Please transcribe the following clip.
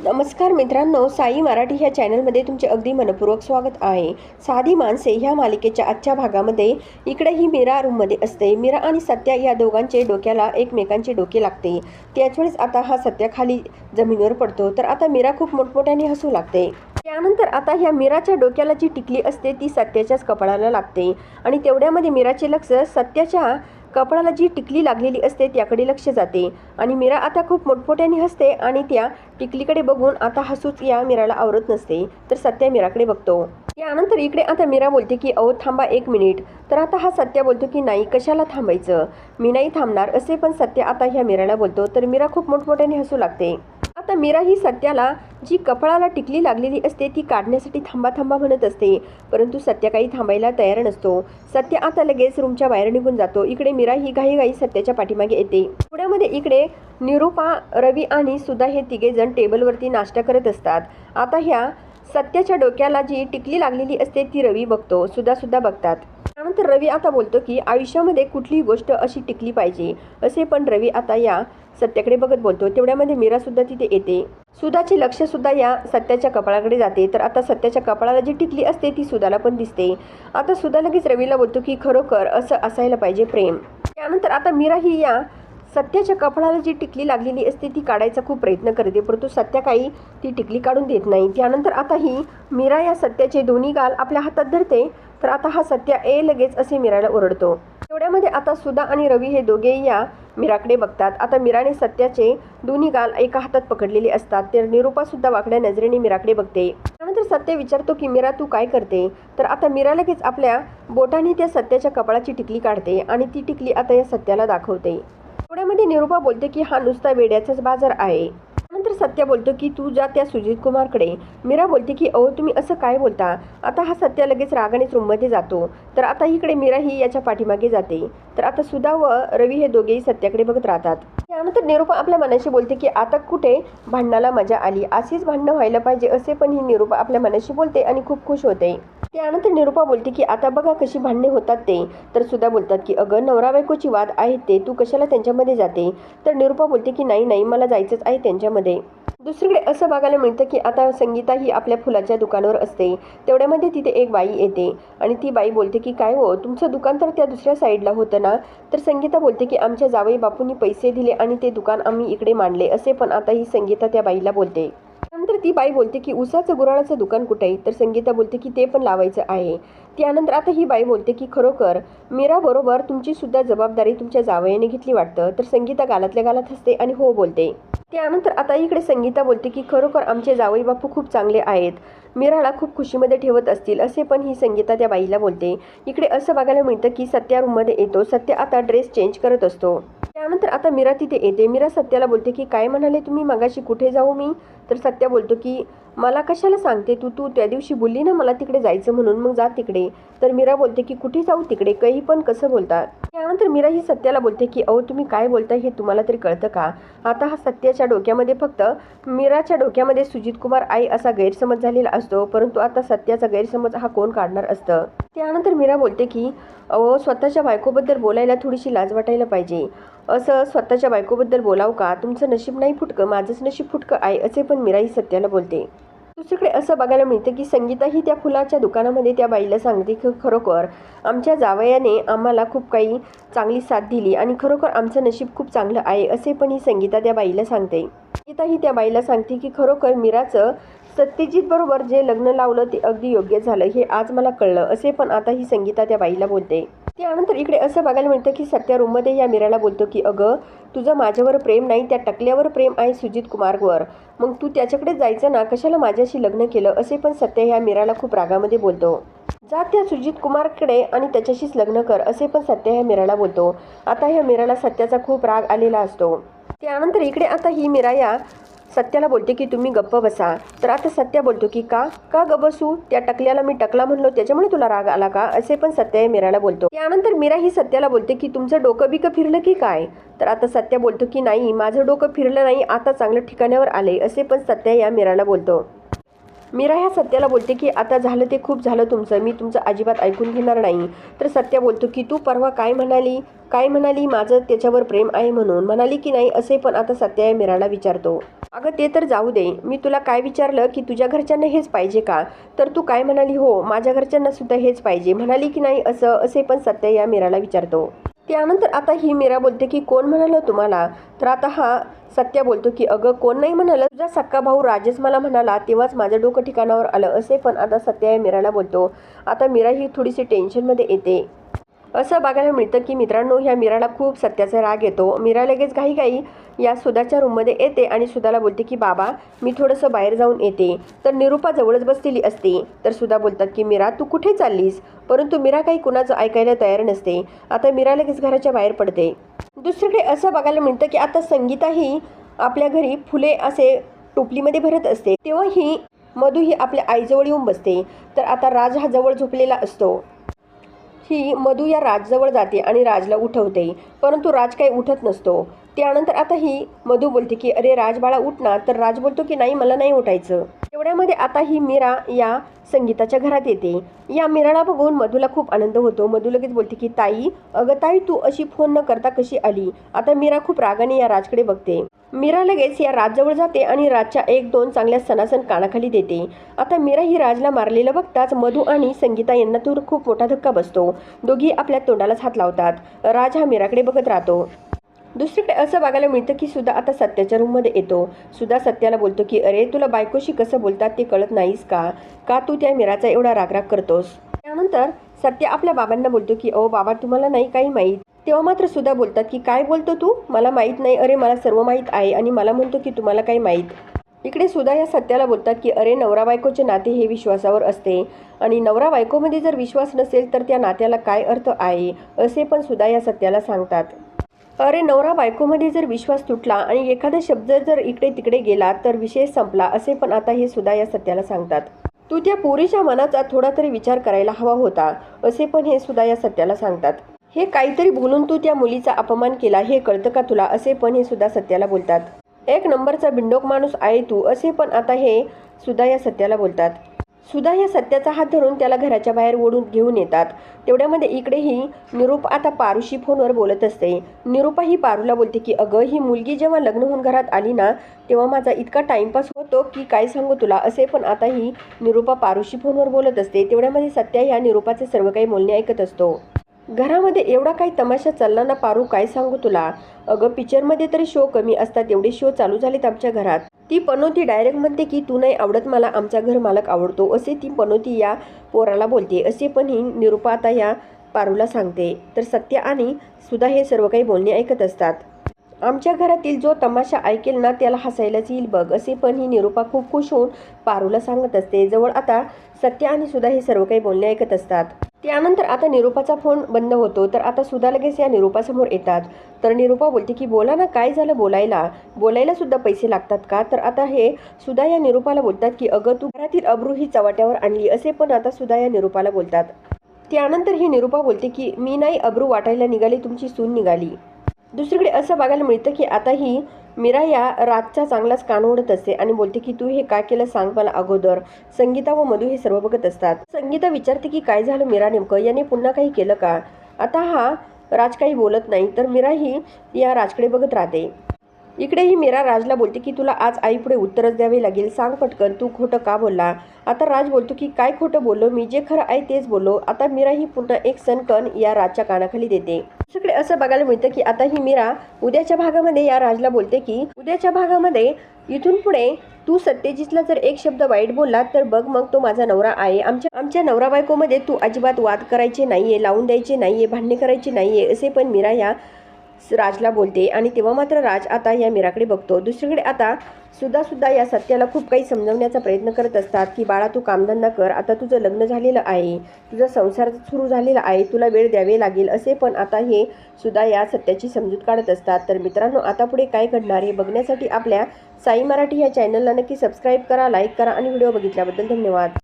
नमस्कार मित्रांनो साई मराठी ह्या चॅनलमध्ये तुमचे अगदी मनपूर्वक स्वागत आहे. साधी माणसे ह्या मालिकेच्या आजच्या भागामध्ये इकडे ही मीरा रूममध्ये असते. मीरा आणि सत्या या दोघांचे डोक्याला एकमेकांचे डोके लागते. त्याच वेळेस आता हा सत्या खाली जमिनीवर पडतो. तर आता मीरा खूप मोठमोठ्याने हसू लागते. त्यानंतर आता ह्या मीराच्या डोक्याला जी टिकली असते ती सत्याच्याच कपाळाला लागते. आणि तेवढ्यामध्ये मीराचे लक्ष सत्याच्या कपाळाला जी टिकली लागलेली असते त्याकडे लक्ष जाते. आणि मीरा आता खूप मोठमोठ्याने हसते आणि त्या टिकलीकडे बघून आता हसूच या मीराला आवरत नसते. तर सत्या मीराकडे बघतो. यानंतर इकडे आता मीरा बोलते की अहो थांबा एक मिनिट. तर आता हा सत्य बोलतो की नाही कशाला थांबायचं? मी नाही थांबणार. असे पण सत्य आता ह्या मीराला बोलतो. तर मीरा खूप मोठमोठ्याने हसू लागते. आता मीरा ही सत्याला जी कपाळाला टिकली लागलेली असते ती काढण्यासाठी थांबा थांबा म्हणत असते. परंतु सत्या काही थांबायला तयार नसतो. सत्य आता लगेच रूमच्या बाहेर निघून जातो. इकडे मीरा ही घाई सत्याच्या पाठीमागे येते. पुण्यामध्ये इकडे निरूपा रवी आणि सुधा हे तिघे जण टेबलवरती नाश्ता करत असतात. आता ह्या सत्याच्या डोक्याला जी टिकली लागलेली असते ती रवी बघतो. सुद्धा सुद्धा बघतात. त्यानंतर रवी आता बोलतो की आयुष्यामध्ये कुठलीही गोष्ट अशी टिकली पाहिजे. असे पण रवी आता या सत्याकडे बघत बोलतो. तेवढ्यामध्ये मीरा सुद्धा तिथे येते. सुधाचे लक्ष सुद्धा या सत्याच्या कपाळाकडे जाते. तर आता सत्याच्या कपाळाला जी टिकली असते ती सुधाला पण दिसते. आता सुधा लगेच रवीला बोलतो की खरोखर असं असायला पाहिजे प्रेम. त्यानंतर आता मीरा ही या सत्याच्या कपाळाला जी टिकली लागलेली असते ती काढायचा खूप प्रयत्न करते. परंतु सत्या काही ती टिकली काढून देत नाही. त्यानंतर आता ही मीरा या सत्याचे दोन्ही गाल आपल्या हातात धरते. तर आता हा सत्या ए लगेच असे मीराला ओरडतो. तेवढ्यामध्ये आता सुधा आणि रवी हे दोघेही या मीराकडे बघतात. आता मीराने सत्याचे दोन्ही गाल एका हातात पकडलेले असतात. तर निरूपा सुद्धा वाकड्या नजरेने मीराकडे बघते. त्यानंतर सत्य विचारतो की मीरा तू काय करते? तर आता मीरा लगेच आपल्या बोटाने त्या सत्याच्या कपाळाची टिकली काढते आणि ती टिकली आता या सत्याला दाखवते. थोड्यामध्ये निरूपा बोलते की हा नुसता वेड्याचाच बाजार आहे. सत्या बोलतो की तू जा त्या सुजित कुमारकडे. मीरा बोलते की अहो तुम्ही असं काय बोलता? आता हा सत्या लगेच रागानेच रूममध्ये जातो. तर आता इकडे मीरा ही याच्या पाठीमागे जाते. तर आता सुधा व रवी हे दोघेही सत्याकडे बघत राहतात. त्यानंतर निरूपा आपल्या मनाशी बोलते की आता कुठे भांडणाला मजा आली? अशीच भांडणं व्हायला पाहिजे असे पण ही निरूपा आपल्या मनाशी बोलते आणि खूप खुश होते. त्यानंतर निरूपा बोलते की आता बघा कशी भांडणे होतात ते. तर सुद्धा बोलतात की अगं नवरा बायकोची वाद आहेत ते तू कशाला त्यांच्यामध्ये जाते? तर निरूपा बोलते की नाही नाही मला जायचंच आहे त्यांच्यामध्ये. दुसरीकडे असं बघायला मिळतं की आता संगीता ही आपल्या फुलाच्या दुकानावर असते. तेवढ्यामध्ये तिथे एक बाई येते आणि ती बाई बोलते की काय हो तुमचं दुकान तर त्या दुसऱ्या साईडला होतं ना? तर संगीता बोलते की आमच्या जावई बापूंनी पैसे दिले आणि ते दुकान आम्ही इकडे मांडले असे पण आता ही संगीता त्या बाईला बोलते. त्यानंतर ती बाई बोलते की उसाचं गुराळाचं दुकान कुठे? आहे तर संगीता बोलते की ते पण लावायचं आहे. त्यानंतर आता ही बाई बोलते की खरोखर मीराबरोबर तुमचीसुद्धा जबाबदारी तुमच्या जावयाने घेतली वाटतं. तर संगीता गालातल्या गालात हसते आणि हो बोलते. त्यानंतर आता इकडे संगीता बोलते की खरोखर आमचे जावई बापू खूप चांगले आहेत. मीराला खूप खुशीमध्ये ठेवत असतील असे पण ही संगीता त्या बाईला बोलते. इकडे असं बघायला मिळतं की सत्या रूममध्ये येतो. सत्य आता ड्रेस चेंज करत असतो. त्यानंतर आता मीरा तिथे येते. मीरा सत्याला बोलते की काय म्हणाले तुम्ही? मगाशी कुठे जाऊ मी? तर सत्या बोलतो की मला कशाला सांगते तू? तू त्या दिवशी बोलली ना मला तिकडे जायचं म्हणून मग जा तिकडे. तर मीरा बोलते की कुठे जाऊ तिकडे? काही पण कसं बोलतात? त्यानंतर मीरा ही सत्याला बोलते की अहो तुम्ही काय बोलता हे तुम्हाला तरी कळतं का? आता हा सत्याच्या डोक्यामध्ये फक्त मीराच्या डोक्यामध्ये सुजित कुमार आई असा गैरसमज झालेला असतो परंतु आता सत्याचा गैरसमज हा कोण काढणार असतं? त्यानंतर मीरा बोलते की अहो स्वतःच्या बायकोबद्दल बोलायला थोडीशी लाज वाटायला पाहिजे. असं स्वतःच्या बायकोबद्दल बोलावं का? तुमचं नशीब नाही फुटकं माझंच नशीब फुटकं आहे असे पण मीरा ही सत्याला बोलते. दुसरीकडे असं बघायला मिळतं की संगीता ही त्या फुलाच्या दुकानामध्ये त्या बाईला सांगते की खरोखर आमच्या जावयाने आम्हाला खूप काही चांगली साथ दिली आणि खरोखर आमचं नशीब खूप चांगलं आहे असे पण ही संगीता त्या बाईला सांगते. संगीता ही त्या बाईला सांगते की खरोखर मीराचं सत्यजित बरोबर जे लग्न लावलं ते अगदी योग्य झालं हे आज मला कळलं असे पण आता ही संगीता त्या बाईला बोलते. त्यानंतर इकडे असं बघायला मिळतं की सत्या रूममध्ये या मीराला बोलतो की अगं तुझं माझ्यावर प्रेम नाही त्या टकल्यावर प्रेम आहे सुजित कुमारवर. मग तू त्याच्याकडे जायचं ना कशाला माझ्याशी लग्न केलं? असे पण सत्या ह्या मीराला खूप रागामध्ये बोलतो. जा त्या सुजित कुमारकडे आणि त्याच्याशीच लग्न कर असे पण सत्य ह्या मीराला बोलतो. आता ह्या मीराला सत्याचा खूप राग आलेला असतो. त्यानंतर इकडे आता ही मीरा या सत्याला बोलते की तुम्ही गप्प बसा. तर आता सत्या बोलतो की का? का ग बसू? त्या टकल्याला मी टकला म्हणलो त्याच्यामुळे तुला राग आला का? असे पण सत्या मीराला बोलतो. त्यानंतर मीरा ही सत्याला बोलते की तुमचं डोकं बिकं फिरलं की काय? तर आता सत्या बोलतो की नाही माझं डोकं फिरलं नाही आता चांगलं ठिकाणावर आले. असे पण सत्या या मीराला बोलतो. मीरा ह्या सत्याला बोलते की आता झालं ते खूप झालं तुमचं. मी तुमचं अजिबात ऐकून घेणार नाही. तर सत्या बोलतो की तू परवा काय म्हणाली? काय म्हणाली? माझं त्याच्यावर प्रेम आहे म्हणून. म्हणाली की नाही असे पण आता सत्या या मीराला विचारतो. अगं ते तर जाऊ दे. मी तुला काय विचारलं की तुझ्या घरच्यांना हेच पाहिजे का? तर तू काय म्हणाली? हो माझ्या घरच्यांना सुद्धा हेच पाहिजे. म्हणाली की नाही असं असे पण सत्या या मीराला विचारतो. त्यानंतर आता ही मीरा बोलते की कोण म्हणालं तुम्हाला? तर आता हा सत्या बोलतो की अगं कोण नाही म्हणालं? तुझा सक्का भाऊ राजेश मला म्हणाला तेव्हाच माझं डोकं ठिकाणावर आलं असे. पण आता सत्या या मीराला बोलतो. आता मीरा ही थोडीशी टेन्शनमध्ये येते. असं बघायला मिळतं की मित्रांनो ह्या मीराला खूप सत्याचा राग येतो. मीरा लगेच घाई काही या सुधाच्या रूममध्ये येते आणि सुधाला बोलते की बाबा मी थोडंसं बाहेर जाऊन येते. तर निरुपा जवळच बसलेली असते. तर सुधा बोलतात की मीरा तू कुठे चाललीस? परंतु मीरा काही कुणाचं ऐकायला तयार नसते. आता मीरा लगेच घराच्या बाहेर पडते. दुसरीकडे असं बघायला मिळतं की आता संगीताही आपल्या घरी फुले असे टोपलीमध्ये भरत असते. तेव्हा ही मधू ही आपल्या आईजवळ येऊन बसते. तर आता राज हा जवळ झोपलेला असतो. ही मधू या राजजवळ जाते आणि राजला उठवते परंतु राज काही उठत नसतो. त्यानंतर आता ही मधू बोलते की अरे राज बाळा उठ ना. तर राज बोलतो की नाही मला नाही उठायचं. एवढ्यामध्ये आता ही मीरा या संगीताच्या घरात येते. या मीराला बघून मधूला खूप आनंद होतो. मधू लगेच बोलते की ताई अगं ताई तू अशी फोन न करता कशी आली? आता मीरा खूप रागाने या राजकडे बघते. मीरा लगेच या राजजवळ जाते आणि राजच्या एक दोन चांगल्या सणासण कानाखाली देते. आता मीरा ही राजला मारलेलं बघताच मधू आणि संगीता यांना तूर खूप मोठा धक्का बसतो. दोघी आपल्या तोंडालाच हात लावतात. राज हा मीराकडे बघत राहतो. दुसरीकडे असं बघायला मिळतं की सुद्धा आता सत्याच्या रूममध्ये येतो. सुद्धा सत्याला बोलतो की अरे तुला बायकोशी कसं बोलतात ते कळत नाहीस का? का तू त्या मीराचा एवढा रागराग करतोस? त्यानंतर सत्य आपल्या बाबांना बोलतो की ओ बाबा तुम्हाला नाही काही माहीत. तेव्हा मात्र सुद्धा बोलतात की काय बोलतो तू? मला माहीत नाही. अरे मला सर्व माहीत आहे आणि मला म्हणतो की तुम्हाला काही माहीत. इकडे सुद्धा या सत्याला बोलतात की अरे नवरा बायकोचे नाते हे विश्वासावर असते आणि नवरा बायकोमध्ये जर विश्वास नसेल तर त्या नात्याला काय अर्थ आहे? असे पण सुद्धा या सत्याला सांगतात. अरे नवरा बायकोमध्ये जर विश्वास तुटला आणि एखादा शब्द जर इकडे तिकडे गेला तर विषय संपला असे पण आता हे सुद्धा या सत्याला सांगतात. तू त्या पोरीच्या मनाचा थोडा तरी विचार करायला हवा होता असे पण हे सुद्धा या सत्याला सांगतात. हे काहीतरी बोलून तू त्या मुलीचा अपमान केला हे कळतं का तुला? असे पण हे सुद्धा सत्याला बोलतात. एक नंबरचा बिंडोक माणूस आहे तू असे पण आता हे सुद्धा या सत्याला बोलतात. सुद्धा या सत्याचा हात धरून त्याला घराच्या बाहेर ओढून घेऊन येतात. तेवढ्यामध्ये इकडेही निरूप आता पारुशी फोनवर बोलत असते. निरूपा ही पारूला बोलते की अगं ही मुलगी जेव्हा लग्न होऊन घरात आली ना तेव्हा माझा इतका टाइमपास होतो की काय सांगू तुला? असे पण आता ही निरूपा पारुशी फोनवर बोलत असते. तेवढ्यामध्ये सत्या ह्या निरूपाचे सर्व काही बोलणे ऐकत असतो. घरामध्ये एवढा काही तमाशा चालला ना पारू काय सांगू तुला? अगं पिक्चरमध्ये तरी शो कमी असतात एवढे शो चालू झालेत आमच्या घरात. ती पनोती डायरेक्ट म्हणते की तू नाही आवडत मला आमचा घर मालक आवडतो. असे ती पनोती या पोराला बोलते. असे पण ही निरूपा आता या पारूला सांगते. तर सत्य आणि सुद्धा हे सर्व काही बोलणे ऐकत असतात. आमच्या घरातील जो तमाशा ऐकेल ना त्याला हसायलाच येईल बघ. असे पण ही निरूपा खूप खुश होऊन पारूला सांगत असते. जवळ आता सत्य आणि सुद्धा हे सर्व काही बोलणे ऐकत असतात. त्यानंतर आता निरूपाचा फोन बंद होतो. तर आता सुधा लगेच या निरूपासमोर येतात. तर निरूपा बोलते की बोला ना काय झालं बोलायला? बोलायला सुद्धा पैसे लागतात का? तर आता हे सुधा या निरूपाला बोलतात की अगं तू घरातील अब्रू ही चवाट्यावर आणली असे पण आता सुधा या निरूपाला बोलतात. त्यानंतर ही निरूपा बोलते की मी नाही अब्रू वाटायला निघाली तुमची सून निघाली. दुसरीकडे असं बघायला मिळतं की आता ही मीरा या रातचा चांगलाच कान ओढत असते आणि बोलते की तू हे काय केलं सांग मला अगोदर. संगीता व मधू हे सर्व बघत असतात. संगीता विचारते की काय झालं मीरा नेमकं? याने पुन्हा काही केलं का? आता हा राज काही बोलत नाही तर मीरा ही या राजकडे बघत राहते. इकडेही मीरा राजला बोलते की तुला आज आईपुढे उत्तरच द्यावे लागेल. सांग पटकन तू खोटं का बोलला? आता राज बोलतो की काय खोटं बोललो? मी जे खरं आहे तेच बोललो. आता मीरा ही पुन्हा एक सनकन या राजच्या कानाखाली देते. दुसरीकडे असं बघायला मिळतं की आता ही मीरा उद्याच्या भागामध्ये या राजला बोलते की उद्याच्या भागामध्ये इथून पुढे तू सत्यजितला जर एक शब्द वाईट बोलला तर बघ मग तो माझा नवरा आहे. आमच्या आमच्या नवरा बायकोमध्ये तू अजिबात वाद करायचे नाहीये लावून द्यायचे नाहीये भांडणे करायचे नाहीये असे पण मीरा या राजला बोलते आणि तेव्हा मात्र राज आता या मीराकडे बघतो. दुसरीकडे आता सुद्धा सुद्धा या सत्याला खूप काही समजवण्याचा प्रयत्न करत असतात की बाळा तू कामधंदा कर. आता तुझं लग्न झालेलं आहे. तुझा संसार सुरू झालेला आहे. तुला वेळ द्यावे लागेल. असे पण आता हे सुद्धा या सत्याची समजूत काढत असतात. तर मित्रांनो आता पुढे काय घडणार हे बघण्यासाठी आपल्या साई मराठी या चॅनलला नक्की सबस्क्राईब करा लाईक करा आणि व्हिडिओ बघितल्याबद्दल धन्यवाद.